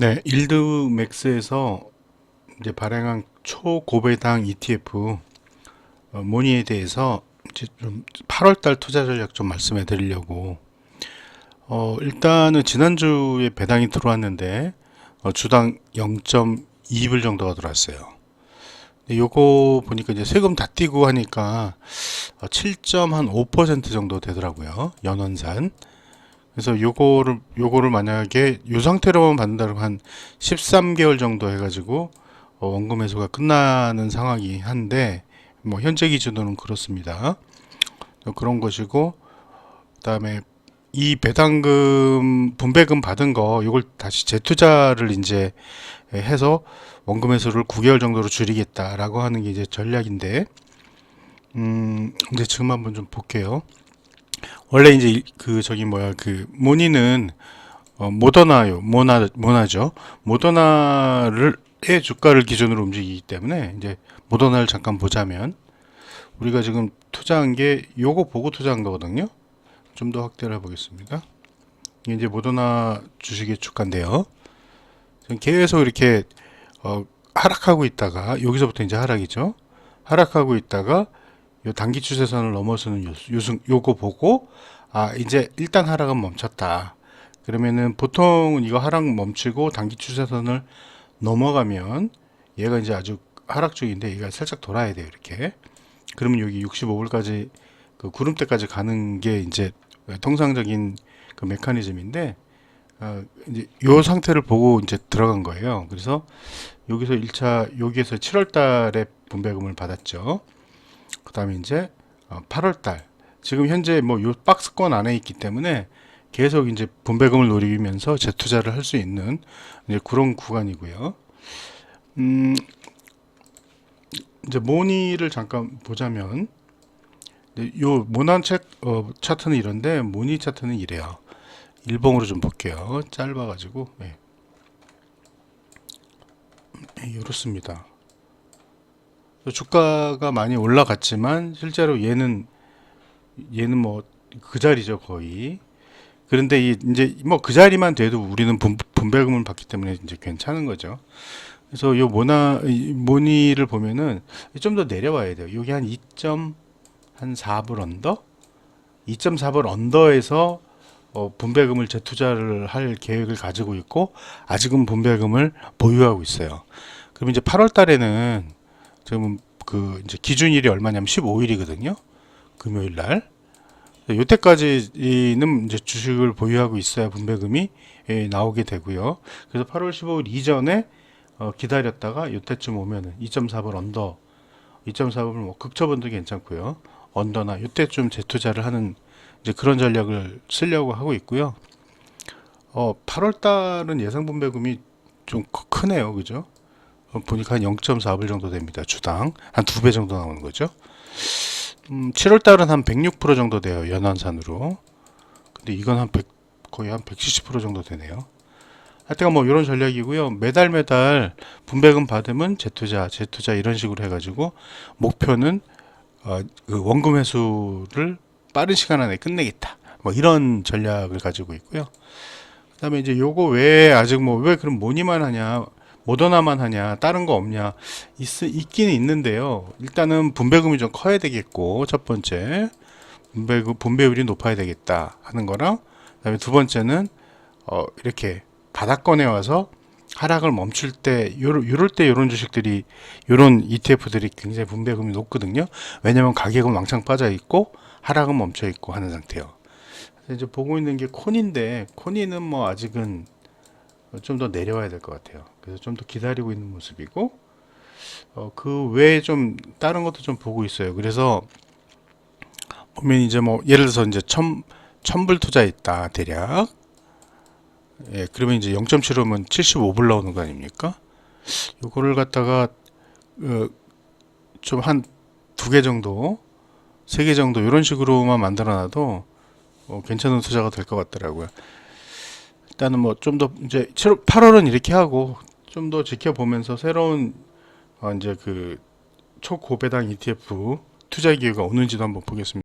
네, 일드맥스에서 이제 발행한 초고배당 ETF 어, 모니에 대해서 이제 좀 8월달 투자 전략 좀 말씀해 드리려고 어, 일단은 지난주에 배당이 들어왔는데 어, 주당 0.2불 정도가 들어왔어요. 요거 보니까 이제 세금 다 떼고 하니까 7.5% 정도 되더라고요. 연원산. 그래서 요거를 요거를 만약에 요 상태로만 받는다면 한 13개월 정도 해가지고 어, 원금 회수가 끝나는 상황이 한데 뭐 현재 기준으로는 그렇습니다. 어, 그런 것이고 그다음에 이 배당금 분배금 받은 거 요걸 다시 재투자를 이제 해서 원금 회수를 9개월 정도로 줄이겠다라고 하는 게 이제 전략인데 음 이제 지금 한번 좀 볼게요. 원래 이제 이- 그 저기 뭐야 그 모니는 어, 모더나요. 모나 모나죠. 모더나를 의 주가를 기준으로 움직이기 때문에 이제 모더나를 잠깐 보자면 우리가 지금 투자한 게 요거 보고 투자한 거거든요. 좀 더 확대를 해보겠습니다. 이게 이제 모더나 주식의 주가인데요. 계속 이렇게 어, 하락하고 있다가 여기서부터 이제 하락이죠. 하락하고 있다가 요 단기 추세선을 넘어서는 요, 요승, 요거 보고 아 이제 일단 하락은 멈췄다. 그러면은 보통은 이거 하락 멈추고 단기 추세선을 넘어가면 얘가 이제 아주 하락 중인데 얘가 살짝 돌아야 돼요 이렇게. 그러면 여기 65불까지 그 구름대까지 가는 게 이제 통상적인 그 메커니즘인데 어, 이제 요 상태를 보고 이제 들어간 거예요. 그래서 여기서 1차 여기에서 7월 달에 분배금을 받았죠. 그 다음에 이제 8월 달 지금 현재 뭐 요 박스권 안에 있기 때문에 계속 이제 분배금을 노리면서 재투자를 할 수 있는 이제 그런 구간이고요. 음 이제 모니를 잠깐 보자면 네, 요 모난 차, 어, 차트는 이런데 모니 차트는 이래요. 일봉으로 좀 볼게요. 짧아가지고 네. 네, 이렇습니다. 주가가 많이 올라갔지만 실제로 얘는 얘는 뭐 그 자리죠 거의. 그런데 이 이제 뭐 그 자리만 돼도 우리는 분, 분배금을 받기 때문에 이제 괜찮은 거죠. 그래서 요 모나 이 모니를 보면은 좀 더 내려와야 돼요. 여기 한 2점 한 4불 언더, 2.4불 언더에서 어, 분배금을 재투자를 할 계획을 가지고 있고 아직은 분배금을 보유하고 있어요. 그럼 이제 8월 달에는 지금 그 이제 기준일이 얼마냐면 15일이거든요. 금요일 날. 요때까지는 이제 주식을 보유하고 있어야 분배금이 예, 나오게 되고요. 그래서 8월 15일 이전에 어, 기다렸다가 요때쯤 오면은 2.4불 언더, 2.4불 뭐 극초분도 괜찮고요. 언더나 요때쯤 재투자를 하는 이제 그런 전략을 쓰려고 하고 있고요. 어, 8월 달은 예상 분배금이 좀 크- 크네요. 그죠? 어, 보니까 한 0.4불 정도 됩니다. 주당 한 두 배 정도 나오는 거죠. 음, 7월 달은 한 106% 정도 돼요. 연한산으로. 근데 이건 한 100, 거의 한 170% 정도 되네요. 하여튼 뭐 이런 전략이고요. 매달 매달 분배금 받으면 재투자, 재투자 이런 식으로 해가지고 목표는 어, 그 원금 회수를 빠른 시간 안에 끝내겠다. 뭐 이런 전략을 가지고 있고요. 그다음에 이제 요거 외에 아직 뭐 왜 그럼 모니만 하냐 모더나만 하냐 다른 거 없냐 있, 있기는 있는데요. 일단은 분배금이 좀 커야 되겠고 첫 번째. 분배금 분배율이 높아야 되겠다 하는 거랑 그 다음에 두 번째는 어 이렇게 바닥권에 와서 하락을 멈출 때 요럴, 요럴 때 요런 주식들이 요런 ETF들이 굉장히 분배금이 높거든요. 왜냐면 가격은 왕창 빠져 있고 하락은 멈춰 있고 하는 상태요. 그래서 이제 보고 있는 게 코니인데 코니는 뭐 아직은 좀 더 내려와야 될 것 같아요. 그래서 좀 더 기다리고 있는 모습이고 어, 그 외에 좀 다른 것도 좀 보고 있어요. 그래서 보면 이제 뭐 예를 들어서 이제 천 천불 투자했다 대략 예 그러면 이제 0.75면 75불 나오는 거 아닙니까? 요거를 갖다가 어, 좀한 두 개 정도 세 개 정도 이런 식으로만 만들어놔도 어, 괜찮은 투자가 될 것 같더라고요. 일단은 뭐 좀 더 이제 7월, 8월은 이렇게 하고 좀 더 지켜보면서 새로운 어 이제 그 초고배당 ETF 투자 기회가 오는지도 한번 보겠습니다.